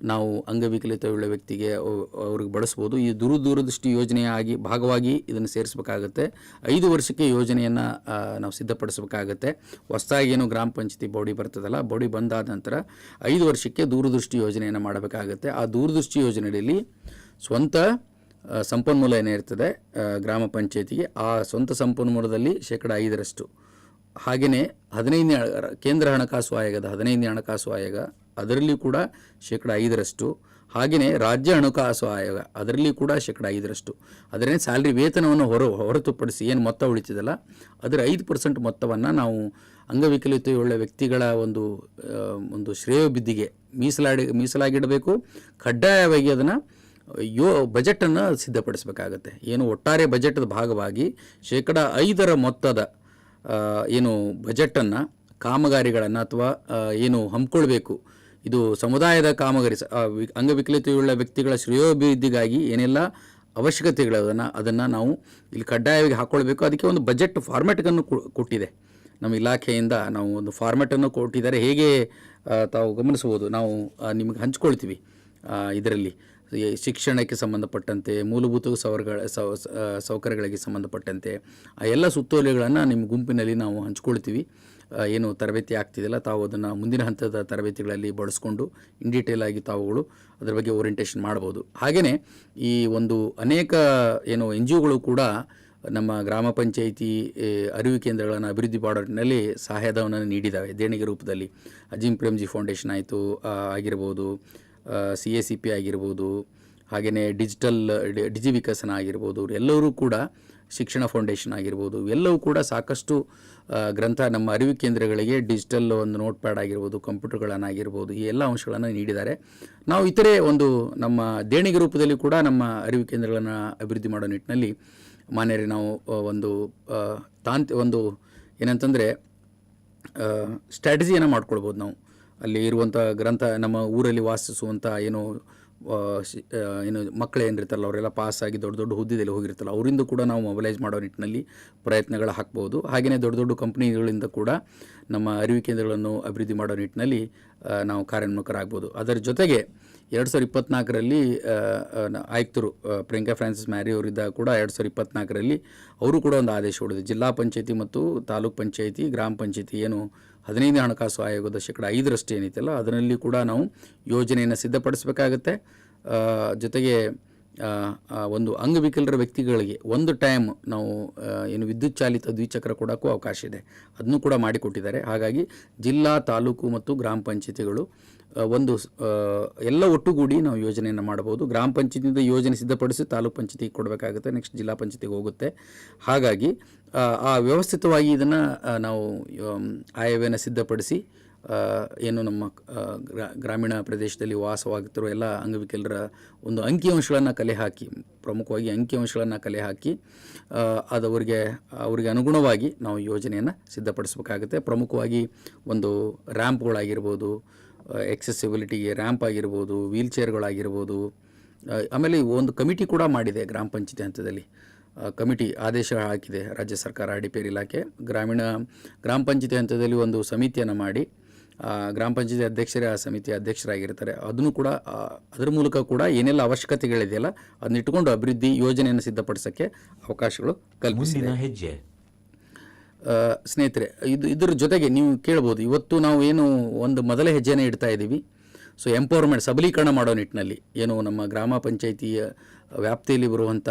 ನಾವು ಅಂಗವಿಕಲತೆಯುಳ್ಳ ವ್ಯಕ್ತಿಗೆ ಅವ್- ಅವ್ರಿಗೆ ಬಳಸ್ಬೋದು. ಈ ದೂರ ದೂರದೃಷ್ಟಿ ಯೋಜನೆಯ ಆಗಿ ಭಾಗವಾಗಿ ಇದನ್ನು ಸೇರಿಸಬೇಕಾಗತ್ತೆ. ಐದು ವರ್ಷಕ್ಕೆ ಯೋಜನೆಯನ್ನು ನಾವು ಸಿದ್ಧಪಡಿಸಬೇಕಾಗತ್ತೆ. ಹೊಸದಾಗಿ ಏನು ಗ್ರಾಮ ಪಂಚಾಯತಿ ಬೌಡಿ ಬರ್ತದಲ್ಲ, ಬಾಡಿ ಬಂದಾದ ನಂತರ ಐದು ವರ್ಷಕ್ಕೆ ದೂರದೃಷ್ಟಿ ಯೋಜನೆಯನ್ನು ಮಾಡಬೇಕಾಗತ್ತೆ. ಆ ದೂರದೃಷ್ಟಿ ಯೋಜನೆಯಲ್ಲಿ ಸ್ವಂತ ಸಂಪನ್ಮೂಲ ಏನಿರ್ತದೆ ಇರ್ತದೆ ಗ್ರಾಮ ಪಂಚಾಯತಿಗೆ. ಆ ಸ್ವಂತ ಸಂಪನ್ಮೂಲದಲ್ಲಿ ಶೇಕಡ ಐದರಷ್ಟು. ಹಾಗೆಯೇ ಹದಿನೈದನೇ, ಕೇಂದ್ರ ಹಣಕಾಸು ಆಯೋಗದ ಹದಿನೈದನೇ ಹಣಕಾಸು ಆಯೋಗ ಅದರಲ್ಲಿ ಕೂಡ ಶೇಕಡ ಐದರಷ್ಟು. ಹಾಗೆಯೇ ರಾಜ್ಯ ಹಣಕಾಸು ಆಯೋಗ ಅದರಲ್ಲಿ ಕೂಡ ಶೇಕಡ ಐದರಷ್ಟು. ಅದರೇ ಸ್ಯಾಲ್ರಿ ವೇತನವನ್ನು ಹೊರ, ಹೊರತುಪಡಿಸಿ ಏನು ಮೊತ್ತ ಉಳಿತಿದಲ್ಲ ಅದರ ಐದು ಪರ್ಸೆಂಟ್ ಮೊತ್ತವನ್ನು ನಾವು ಅಂಗವಿಕಲತೆಯುಳ್ಳ ವ್ಯಕ್ತಿಗಳ ಒಂದು ಒಂದು ಶ್ರೇಯೋಭಿದ್ಧಿಗೆ ಮೀಸಲಾಡಿ, ಮೀಸಲಾಗಿಡಬೇಕು. ಕಡ್ಡಾಯವಾಗಿ ಅದನ್ನು ಯೋ, ಬಜೆಟನ್ನು ಸಿದ್ಧಪಡಿಸಬೇಕಾಗತ್ತೆ. ಏನು ಒಟ್ಟಾರೆ ಬಜೆಟ್ದ ಭಾಗವಾಗಿ ಶೇಕಡ ಐದರ ಮೊತ್ತದ ಏನು ಬಜೆಟನ್ನು ಕಾಮಗಾರಿಗಳನ್ನು ಅಥವಾ ಏನು ಹಮ್ಮಿಕೊಳ್ಬೇಕು. ಇದು ಸಮುದಾಯದ ಕಾಮಗಾರಿ ಅಂಗವಿಕಲತೆಯುಳ್ಳ ವ್ಯಕ್ತಿಗಳ ಶ್ರೇಯೋಭಿವೃದ್ಧಿಗಾಗಿ ಏನೆಲ್ಲ ಅವಶ್ಯಕತೆಗಳದನ್ನು ಅದನ್ನು ನಾವು ಇಲ್ಲಿ ಕಡ್ಡಾಯವಾಗಿ ಹಾಕ್ಕೊಳ್ಬೇಕು ಅದಕ್ಕೆ ಒಂದು ಬಜೆಟ್ ಫಾರ್ಮೆಟ್ಗನ್ನು ಕೊಟ್ಟಿದೆ. ನಮ್ಮ ಇಲಾಖೆಯಿಂದ ನಾವು ಒಂದು ಫಾರ್ಮೆಟನ್ನು ಕೊಟ್ಟಿದ್ದಾರೆ. ಹೇಗೆ ತಾವು ಗಮನಿಸ್ಬೋದು ನಾವು ನಿಮಗೆ ಹಂಚ್ಕೊಳ್ತೀವಿ ಇದರಲ್ಲಿ. ಶಿಕ್ಷಣಕ್ಕೆ ಸಂಬಂಧಪಟ್ಟಂತೆ, ಮೂಲಭೂತ ಸೌಕರ್ಯಗಳ ಸೌ ಸೌಕರ್ಯಗಳಿಗೆ ಸಂಬಂಧಪಟ್ಟಂತೆ, ಆ ಎಲ್ಲ ಸುತ್ತೋಲೆಗಳನ್ನು ನಿಮ್ಮ ಗುಂಪಿನಲ್ಲಿ ನಾವು ಹಂಚ್ಕೊಳ್ತೀವಿ. ಏನು ತರಬೇತಿ ಆಗ್ತಿದೆಯಲ್ಲ ತಾವು ಅದನ್ನು ಮುಂದಿನ ಹಂತದ ತರಬೇತಿಗಳಲ್ಲಿ ಬಳಸ್ಕೊಂಡು, ಇನ್ ಡೀಟೇಲ್ ಆಗಿ ತಾವುಗಳು ಅದರ ಬಗ್ಗೆ ಓರಿಯೆಂಟೇಷನ್ ಮಾಡ್ಬೋದು. ಹಾಗೆಯೇ ಈ ಒಂದು ಅನೇಕ, ಏನು ಎನ್ ಜಿ ಒಗಳು ಕೂಡ ನಮ್ಮ ಗ್ರಾಮ ಪಂಚಾಯಿತಿ ಅರಿವು ಕೇಂದ್ರಗಳನ್ನು ಅಭಿವೃದ್ಧಿ ಮಾಡೋನಲ್ಲಿ ಸಹಾಯಧವನ್ನು ನೀಡಿದ್ದಾವೆ ದೇಣಿಗೆ ರೂಪದಲ್ಲಿ ಅಜಿಮ್ ಪ್ರೇಮ್ಜಿ ಫೌಂಡೇಶನ್ ಆಯಿತು ಆಗಿರ್ಬೋದು ಸಿ ಎ ಸಿ ಪಿ ಆಗಿರ್ಬೋದು ಹಾಗೆಯೇ ಡಿಜಿಟಲ್ ಡಿಜಿ ವಿಕಸನ ಆಗಿರ್ಬೋದು, ಎಲ್ಲರೂ ಕೂಡ ಶಿಕ್ಷಣ ಫೌಂಡೇಶನ್ ಆಗಿರ್ಬೋದು, ಎಲ್ಲವೂ ಕೂಡ ಸಾಕಷ್ಟು ಗ್ರಂಥ ನಮ್ಮ ಅರಿವು ಕೇಂದ್ರಗಳಿಗೆ ಡಿಜಿಟಲ್ ಒಂದು ನೋಟ್ ಪ್ಯಾಡ್ ಆಗಿರ್ಬೋದು ಕಂಪ್ಯೂಟರ್ಗಳನ್ನಾಗಿರ್ಬೋದು ಈ ಎಲ್ಲ ಅಂಶಗಳನ್ನು ನೀಡಿದ್ದಾರೆ. ನಾವು ಇತರೆ ಒಂದು ನಮ್ಮ ದೇಣಿಗೆ ರೂಪದಲ್ಲಿ ಕೂಡ ನಮ್ಮ ಅರಿವು ಕೇಂದ್ರಗಳನ್ನು ಅಭಿವೃದ್ಧಿ ಮಾಡೋ ನಿಟ್ಟಿನಲ್ಲಿ ಮಾನ್ಯರೇ ನಾವು ಒಂದು ತಾಂತ್ ಒಂದು ಏನಂತಂದರೆ ಸ್ಟ್ರಾಟಜಿಯನ್ನು ಮಾಡ್ಕೊಳ್ಬೋದು ನಾವು. ಅಲ್ಲಿ ಇರುವಂಥ ಗ್ರಂಥ ನಮ್ಮ ಊರಲ್ಲಿ ವಾಸಿಸುವಂಥ ಏನು ಏನು ಮಕ್ಕಳು ಏನಿರ್ತಾರಲ್ಲ, ಅವರೆಲ್ಲ ಪಾಸಾಗಿ ದೊಡ್ಡ ದೊಡ್ಡ ಹುದ್ದೆಯಲ್ಲಿ ಹೋಗಿರ್ತಾರಲ್ಲ, ಅವರಿಂದ ಕೂಡ ನಾವು ಮೊಬಲೈಸ್ ಮಾಡೋ ನಿಟ್ಟಿನಲ್ಲಿ ಪ್ರಯತ್ನಗಳು ಹಾಕ್ಬೋದು. ಹಾಗೆಯೇ ದೊಡ್ಡ ದೊಡ್ಡ ಕಂಪ್ನಿಗಳಿಂದ ಕೂಡ ನಮ್ಮ ಅರಿವು ಕೇಂದ್ರಗಳನ್ನು ಅಭಿವೃದ್ಧಿ ಮಾಡೋ ನಿಟ್ಟಿನಲ್ಲಿ ನಾವು ಕಾರ್ಯೋನ್ಮುಖರಾಗ್ಬೋದು ಅದರ ಜೊತೆಗೆ ಎರಡು ಸಾವಿರ ಇಪ್ಪತ್ನಾಲ್ಕರಲ್ಲಿ ಆಯುಕ್ತರು ಪ್ರಿಯಾಂಕಾ ಫ್ರಾನ್ಸಿಸ್ ಮ್ಯಾರಿ ಅವರಿದ್ದಾಗ ಕೂಡ ಎರಡು ಸಾವಿರ ಇಪ್ಪತ್ನಾಲ್ಕರಲ್ಲಿ ಅವರು ಕೂಡ ಒಂದು ಆದೇಶ ಹೊಡೆದು ಜಿಲ್ಲಾ ಪಂಚಾಯತಿ ಮತ್ತು ತಾಲೂಕ್ ಪಂಚಾಯತಿ, ಗ್ರಾಮ ಪಂಚಾಯತಿ ಏನು ಹದಿನೈದನೇ ಹಣಕಾಸು ಆಯೋಗದ ಶೇಕಡ ಐದರಷ್ಟು ಏನೈತಲ್ಲ ಅದರಲ್ಲಿ ಕೂಡ ನಾವು ಯೋಜನೆಯನ್ನು ಸಿದ್ಧಪಡಿಸಬೇಕಾಗತ್ತೆ. ಜೊತೆಗೆ ಒಂದು ಅಂಗವಿಕಲರ ವ್ಯಕ್ತಿಗಳಿಗೆ ಒಂದು ಟೈಮ್ ನಾವು ಏನು ವಿದ್ಯುತ್ ಚಾಲಿತ ದ್ವಿಚಕ್ರ ಕೊಡೋಕ್ಕೂ ಅವಕಾಶ ಇದೆ. ಅದನ್ನು ಕೂಡ ಮಾಡಿಕೊಟ್ಟಿದ್ದಾರೆ. ಹಾಗಾಗಿ ಜಿಲ್ಲಾ ತಾಲೂಕು ಮತ್ತು ಗ್ರಾಮ ಪಂಚಾಯತಿಗಳು ಒಂದು ಎಲ್ಲ ಒಟ್ಟುಗೂಡಿ ನಾವು ಯೋಜನೆಯನ್ನು ಮಾಡಬಹುದು. ಗ್ರಾಮ ಪಂಚಾಯತಿಯಿಂದ ಯೋಜನೆ ಸಿದ್ಧಪಡಿಸಿ ತಾಲೂಕು ಪಂಚಾಯತಿಗೆ ಕೊಡಬೇಕಾಗುತ್ತೆ. ನೆಕ್ಸ್ಟ್ ಜಿಲ್ಲಾ ಪಂಚಾಯತಿಗೆ ಹೋಗುತ್ತೆ. ಹಾಗಾಗಿ ಆ, ವ್ಯವಸ್ಥಿತವಾಗಿ ಇದನ್ನು ನಾವು ಆಯವ್ಯನ ಸಿದ್ಧಪಡಿಸಿ ಏನು ನಮ್ಮ ಗ್ರಾ- ಗ್ರಾಮೀಣ ಪ್ರದೇಶದಲ್ಲಿ ವಾಸವಾಗುತ್ತಿರುವ ಎಲ್ಲ ಅಂಗವಿಕಲರ ಒಂದು ಅಂಕಿಅಂಶಗಳನ್ನು ಕಲೆ ಹಾಕಿ, ಪ್ರಮುಖವಾಗಿ ಅಂಕಿಅಂಶಗಳನ್ನು ಕಲೆ ಹಾಕಿ ಅದವರಿಗೆ ಅದು ಅವರಿಗೆ ಅನುಗುಣವಾಗಿ ನಾವು ಯೋಜನೆಯನ್ನು ಸಿದ್ಧಪಡಿಸಬೇಕಾಗುತ್ತೆ. ಪ್ರಮುಖವಾಗಿ ಒಂದು ರ್ಯಾಂಪ್ಗಳಾಗಿರ್ಬೋದು ಎಕ್ಸೆಸಿಬಿಲಿಟಿಗೆ ರ್ಯಾಂಪ್ ಆಗಿರ್ಬೋದು, ವೀಲ್ ಚೇರ್ಗಳಾಗಿರ್ಬೋದು ಆಮೇಲೆ ಒಂದು ಕಮಿಟಿ ಕೂಡ ಮಾಡಿದೆ ಗ್ರಾಮ ಪಂಚಾಯತಿ ಹಂತದಲ್ಲಿ. ಕಮಿಟಿ ಆದೇಶ ಹಾಕಿದೆ ರಾಜ್ಯ ಸರ್ಕಾರ, ಅಡಿಪೇರ್ ಇಲಾಖೆ, ಗ್ರಾಮೀಣ, ಗ್ರಾಮ ಪಂಚಾಯತಿ ಹಂತದಲ್ಲಿ ಒಂದು ಸಮಿತಿಯನ್ನು ಮಾಡಿ ಗ್ರಾಮ ಪಂಚಾಯತಿ ಅಧ್ಯಕ್ಷರೇ ಆ ಸಮಿತಿಯ ಅಧ್ಯಕ್ಷರಾಗಿರ್ತಾರೆ. ಅದನ್ನು ಕೂಡ ಅದರ ಮೂಲಕ ಕೂಡ ಏನೆಲ್ಲ ಅವಶ್ಯಕತೆಗಳಿದೆಯಲ್ಲ ಅದನ್ನ ಇಟ್ಕೊಂಡು ಅಭಿವೃದ್ಧಿ ಯೋಜನೆಯನ್ನು ಸಿದ್ಧಪಡಿಸೋಕ್ಕೆ ಅವಕಾಶಗಳು ಕಲ್ಪಿಸಿದೆ. ಹೆಜ್ಜೆ. ಸ್ನೇಹಿತರೆ ಇದು ಇದರ ಜೊತೆಗೆ ನೀವು ಕೇಳ್ಬೋದು ಇವತ್ತು ನಾವು ಏನು ಒಂದು ಮೊದಲ ಹೆಜ್ಜೆನೇ ಇಡ್ತಾ ಇದ್ದೀವಿ. ಸೊ ಎಂಪವರ್ಮೆಂಟ್ ಸಬಲೀಕರಣ ಮಾಡೋ ನಿಟ್ಟಿನಲ್ಲಿ ಏನು ನಮ್ಮ ಗ್ರಾಮ ಪಂಚಾಯಿತಿಯ ವ್ಯಾಪ್ತಿಯಲ್ಲಿ ಬರುವಂಥ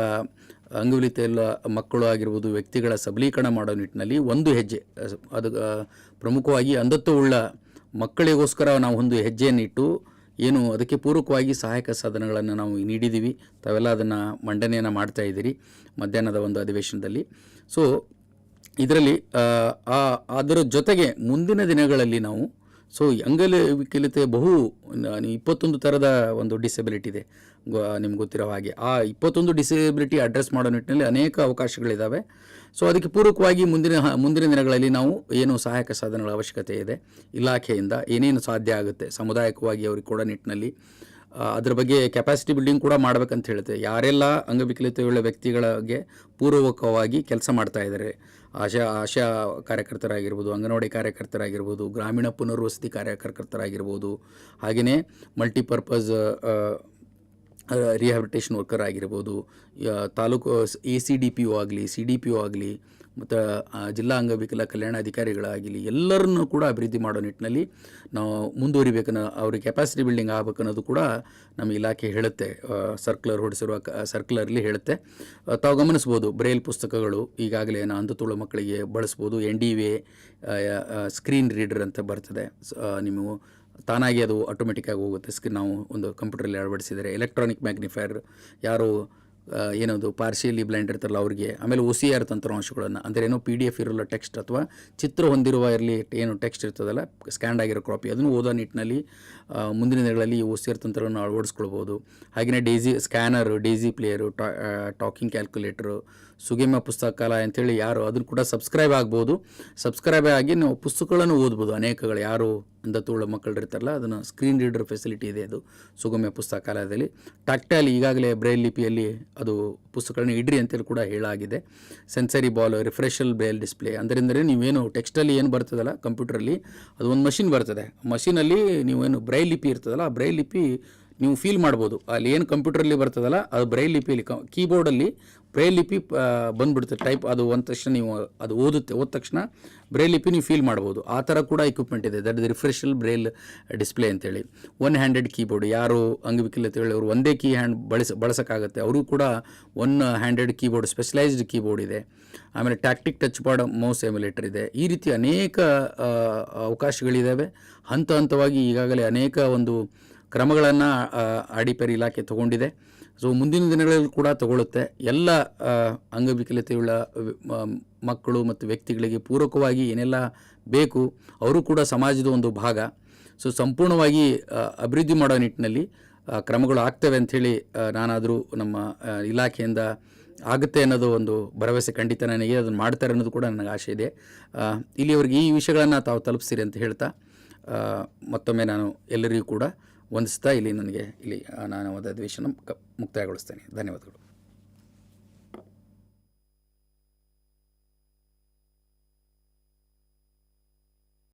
ಎಲ್ಲ ಮಕ್ಕಳು ಆಗಿರ್ಬೋದು ವ್ಯಕ್ತಿಗಳ ಸಬಲೀಕರಣ ಮಾಡೋ ನಿಟ್ಟಿನಲ್ಲಿ ಒಂದು ಹೆಜ್ಜೆ ಅದು ಪ್ರಮುಖವಾಗಿ ಅಂಧತ್ವವುಳ್ಳ ಮಕ್ಕಳಿಗೋಸ್ಕರ ನಾವು ಒಂದು ಹೆಜ್ಜೆಯನ್ನು ಇಟ್ಟು ಏನು ಅದಕ್ಕೆ ಪೂರಕವಾಗಿ ಸಹಾಯಕ ಸಾಧನಗಳನ್ನು ನಾವು ನೀಡಿದ್ದೀವಿ. ತಾವೆಲ್ಲ ಅದನ್ನು ಮಂಡನೆಯನ್ನು ಮಾಡ್ತಾ ಇದ್ದೀರಿ ಮಧ್ಯಾಹ್ನದ ಒಂದು ಅಧಿವೇಶನದಲ್ಲಿ. ಸೊ ಇದರಲ್ಲಿ ಆ, ಅದರ ಜೊತೆಗೆ ಮುಂದಿನ ದಿನಗಳಲ್ಲಿ ನಾವು ಸೊ ಅಂಗವಿಕಲತೆ ಬಹು ಇಪ್ಪತ್ತೊಂದು ಥರದ ಒಂದು ಡಿಸೆಬಿಲಿಟಿ ಇದೆ. ನಿಮ್ಗೆ ಗೊತ್ತಿರೋ ಹಾಗೆ. ಆ ಇಪ್ಪತ್ತೊಂದು ಡಿಸೆಬಿಲಿಟಿ ಅಡ್ರೆಸ್ ಮಾಡೋ ನಿಟ್ಟಿನಲ್ಲಿ ಅನೇಕ ಅವಕಾಶಗಳಿದ್ದಾವೆ ಸೊ ಅದಕ್ಕೆ ಪೂರಕವಾಗಿ ಮುಂದಿನ ಮುಂದಿನ ದಿನಗಳಲ್ಲಿ ನಾವು ಏನು ಸಹಾಯಕ ಸಾಧನಗಳ ಅವಶ್ಯಕತೆ ಇದೆ, ಇಲಾಖೆಯಿಂದ ಏನೇನು ಸಾಧ್ಯ ಆಗುತ್ತೆ, ಸಮುದಾಯಕವಾಗಿ ಅವ್ರಿಗೆ ಕೂಡ ನಿಟ್ಟಿನಲ್ಲಿ ಅದರ ಬಗ್ಗೆ ಕೆಪಾಸಿಟಿ ಬಿಲ್ಡಿಂಗ್ ಕೂಡ ಮಾಡ್ಬೇಕಂತ ಹೇಳುತ್ತೆ ಯಾರೆಲ್ಲ ಅಂಗವಿಕಲಿತವುಳ್ಳ ವ್ಯಕ್ತಿಗಳಿಗೆ ಪೂರ್ವಕವಾಗಿ ಕೆಲಸ ಮಾಡ್ತಾ ಇದ್ದಾರೆ, ಆಶಾ ಆಶಾ ಕಾರ್ಯಕರ್ತರಾಗಿರ್ಬೋದು, ಅಂಗನವಾಡಿ ಕಾರ್ಯಕರ್ತರಾಗಿರ್ಬೋದು, ಗ್ರಾಮೀಣ ಪುನರ್ವಸತಿ ಕಾರ್ಯಕರ್ತರಾಗಿರ್ಬೋದು, ಹಾಗೆಯೇ ಮಲ್ಟಿಪರ್ಪಸ್ ರಿಹ್ಯಾಬಿಲಿಟೇಷನ್ ವರ್ಕರ್ ಆಗಿರ್ಬೋದು taluk A C D P O ಆಗಲಿ ಸಿ ಡಿ ಪಿ ಒ ಆಗಲಿ, ಮತ್ತು ಜಿಲ್ಲಾ ಅಂಗವಿಕಲ ಕಲ್ಯಾಣ ಅಧಿಕಾರಿಗಳಾಗಲಿ, ಎಲ್ಲರನ್ನೂ ಕೂಡ ಅಭಿವೃದ್ಧಿ ಮಾಡೋ ನಿಟ್ಟಿನಲ್ಲಿ ನಾವು ಮುಂದುವರಿಬೇಕನ್ನ, ಅವ್ರಿಗೆ ಕೆಪಾಸಿಟಿ ಬಿಲ್ಡಿಂಗ್ ಆಗಬೇಕನ್ನೋದು ಕೂಡ ನಮ್ಮ ಇಲಾಖೆ ಹೇಳುತ್ತೆ. ಸರ್ಕ್ಯುಲರ್ ಹೊಡಿಸಿರುವ ಸರ್ಕ್ಯುಲರ್ಲಿ ಹೇಳುತ್ತೆ. ತಾವು ಗಮನಿಸ್ಬೋದು ಬ್ರೇಲ್ ಪುಸ್ತಕಗಳು ಈಗಾಗಲೇ ನಾ ಅಂಧತುಳು ಮಕ್ಕಳಿಗೆ ಬಳಸ್ಬೋದು N D V screen reader ಅಂತ ಬರ್ತದೆ. ನೀವು ತಾನಾಗಿ ಅದು ಆಟೋಮೆಟಿಕ್ಕಾಗಿ ಹೋಗುತ್ತೆ. ಸ್ಕ್ರೀನ್ ನಾವು ಒಂದು ಕಂಪ್ಯೂಟ್ರಲ್ಲಿ ಅಳವಡಿಸಿದರೆ ಎಲೆಕ್ಟ್ರಾನಿಕ್ ಮ್ಯಾಗ್ನಿಫೈಯರ್ ಯಾರು ಏನದು ಪಾರ್ಶಿಯಲಿ ಬ್ಲೈಂಡ್ ಇರ್ತಾರಲ್ಲ ಅವರಿಗೆ, ಆಮೇಲೆ ಒ ಸಿ ಆರ್ ತಂತ್ರಾಂಶಗಳನ್ನು, ಅಂದರೆ ಏನೋ ಪಿ ಡಿ ಎಫ್ ಇರೋಲ್ಲ ಟೆಕ್ಸ್ಟ್ ಅಥವಾ ಚಿತ್ರ ಹೊಂದಿರುವ ಇರಲಿ, ಏನು ಟೆಕ್ಸ್ಟ್ ಇರ್ತದಲ್ಲ ಸ್ಕ್ಯಾಂಡ್ ಆಗಿರೋ ಕಾಪಿ ಅದನ್ನು ಓದೋ ನಿಟ್ಟಿನಲ್ಲಿ ಮುಂದಿನ ದಿನಗಳಲ್ಲಿ ಒ ಸಿ ಆರ್ ತಂತ್ರವನ್ನು ಅಳವಡಿಸ್ಕೊಳ್ಬೋದು. ಹಾಗೆಯೇ ಡೇಜಿ ಸ್ಕ್ಯಾನರು ಡೇಜಿ ಪ್ಲೇಯರು ಟಾ ಟಾಕಿಂಗ್ ಕ್ಯಾಲ್ಕುಲೇಟ್ರು ಸುಗಮ ಪುಸ್ತಕಾಲಯ ಅಂಥೇಳಿ ಯಾರು, ಅದನ್ನು ಕೂಡ ಸಬ್ಸ್ಕ್ರೈಬ್ ಆಗ್ಬೋದು. ಸಬ್ಸ್ಕ್ರೈಬ್ ಆಗಿ ನಾವು ಪುಸ್ತಕಗಳನ್ನು ಓದ್ಬೋದು ಅನೇಕಗಳು, ಯಾರು ಅಂಧತುಳ್ಳ ಮಕ್ಕಳು ಇರ್ತಾರಲ್ಲ, ಅದನ್ನು ಸ್ಕ್ರೀನ್ ರೀಡರ್ ಫೆಸಿಲಿಟಿ ಇದೆ ಅದು, ಸುಗಮ್ಯ ಪುಸ್ತಕಾಲಯದಲ್ಲಿ ಟಾಕ್ಟೈಲ್ ಈಗಾಗಲೇ ಬ್ರೈಲ್ ಲಿಪಿಯಲ್ಲಿ ಅದು ಪುಸ್ತಕಗಳನ್ನ ಇಡ್ರಿ ಅಂತೇಳಿ ಕೂಡ ಹೇಳಾಗಿದೆ sensory ball refreshable braille display ಅಂದರೆ ನೀವೇನು ಟೆಕ್ಸ್ಟಲ್ಲಿ ಏನು ಬರ್ತದಲ್ಲ ಕಂಪ್ಯೂಟ್ರಲ್ಲಿ ಅದು ಒಂದು ಮಷಿನ್ ಬರ್ತದೆ. ಮಷಿನಲ್ಲಿ ನೀವೇನು ಬ್ರೈಲ್ ಲಿಪಿ ಇರ್ತದಲ್ಲ, ಆ ಬ್ರೈಲ್ ಲಿಪಿ ನೀವು ಫೀಲ್ ಮಾಡ್ಬೋದು. ಅಲ್ಲಿ ಏನು ಕಂಪ್ಯೂಟ್ರಲ್ಲಿ ಬರ್ತದಲ್ಲ, ಅದು ಬ್ರೈಲ್ ಲಿಪಿಯಲ್ಲಿ ಕೀಬೋರ್ಡಲ್ಲಿ ಲಿಪಿ ಆ, ಬಂದ್ಬಿಡುತ್ತೆ. ಟೈಪ್ ಅದು ಒಂದು ತಕ್ಷಣ ನೀವು ಅದು ಓದುತ್ತೆ. ಓದ ತಕ್ಷಣ ಬ್ರೇ ಲಿಪಿ ನೀವು ಫೀಲ್ ಮಾಡ್ಬೋದು. ಆ ಥರ ಕೂಡ ಇಕ್ವಿಪ್ಮೆಂಟ್ ಇದೆ. That is refreshable braille display ಅಂತೇಳಿ ಒನ್ ಹ್ಯಾಂಡೆಡ್ ಕೀಬೋರ್ಡ್ ಯಾರು ಅಂಗವಿಕಲತೆ ಅವರು ಒಂದೇ ಕೀ ಹ್ಯಾಂಡ್ ಬಳಸ ಬಳಸೋಕ್ಕಾಗುತ್ತೆ. ಅವರು ಕೂಡ one handed keyboard specialised keyboard ಇದೆ. ಆಮೇಲೆ tactile touch pad mouse emulator ಇದೆ. ಈ ರೀತಿ ಅನೇಕ ಅವಕಾಶಗಳಿದ್ದಾವೆ ಹಂತ ಹಂತವಾಗಿ ಈಗಾಗಲೇ ಅನೇಕ ಒಂದು ಕ್ರಮಗಳನ್ನು ಆಡಿಪೇರ್ ಇಲಾಖೆ ತಗೊಂಡಿದೆ. ಸೊ ಮುಂದಿನ ದಿನಗಳಲ್ಲಿ ಕೂಡ ತಗೊಳ್ಳುತ್ತೆ. ಎಲ್ಲ ಅಂಗವಿಕಲತೆಯುಳ್ಳ ಮಕ್ಕಳು ಮತ್ತು ವ್ಯಕ್ತಿಗಳಿಗೆ ಪೂರಕವಾಗಿ ಏನೆಲ್ಲ ಬೇಕು ಅವರು ಕೂಡ ಸಮಾಜದ ಒಂದು ಭಾಗ. ಸೊ ಸಂಪೂರ್ಣವಾಗಿ ಅಭಿವೃದ್ಧಿ ಮಾಡೋ ನಿಟ್ಟಿನಲ್ಲಿ ಕ್ರಮಗಳು ಆಗ್ತವೆ ಅಂಥೇಳಿ ನಾನಾದರೂ ನಮ್ಮ ಇಲಾಖೆಯಿಂದ ಆಗುತ್ತೆ ಅನ್ನೋದು ಒಂದು ಭರವಸೆ ಖಂಡಿತ ನನಗೆ ಅದನ್ನು ಮಾಡ್ತಾರೆ ಅನ್ನೋದು ಕೂಡ ನನಗೆ ಆಸೆ ಇದೆ. ಆ, ಇಲ್ಲಿವರೆಗೆ ಈ ವಿಷಯಗಳನ್ನು ತಾವು ತಲುಪಿಸಿರಿ ಅಂತ ಹೇಳ್ತಾ ಮತ್ತೊಮ್ಮೆ ನಾನು ಎಲ್ಲರಿಗೂ ಕೂಡ ವಂದಿಸ್ತಾ ಇಲ್ಲಿ ನನಗೆ ಇಲ್ಲಿ ನಾನು ಅಧಿವೇಶನ ಕ ಮುಕ್ತಾಯಗೊಳಿಸ್ತೇನೆ. ಧನ್ಯವಾದಗಳು.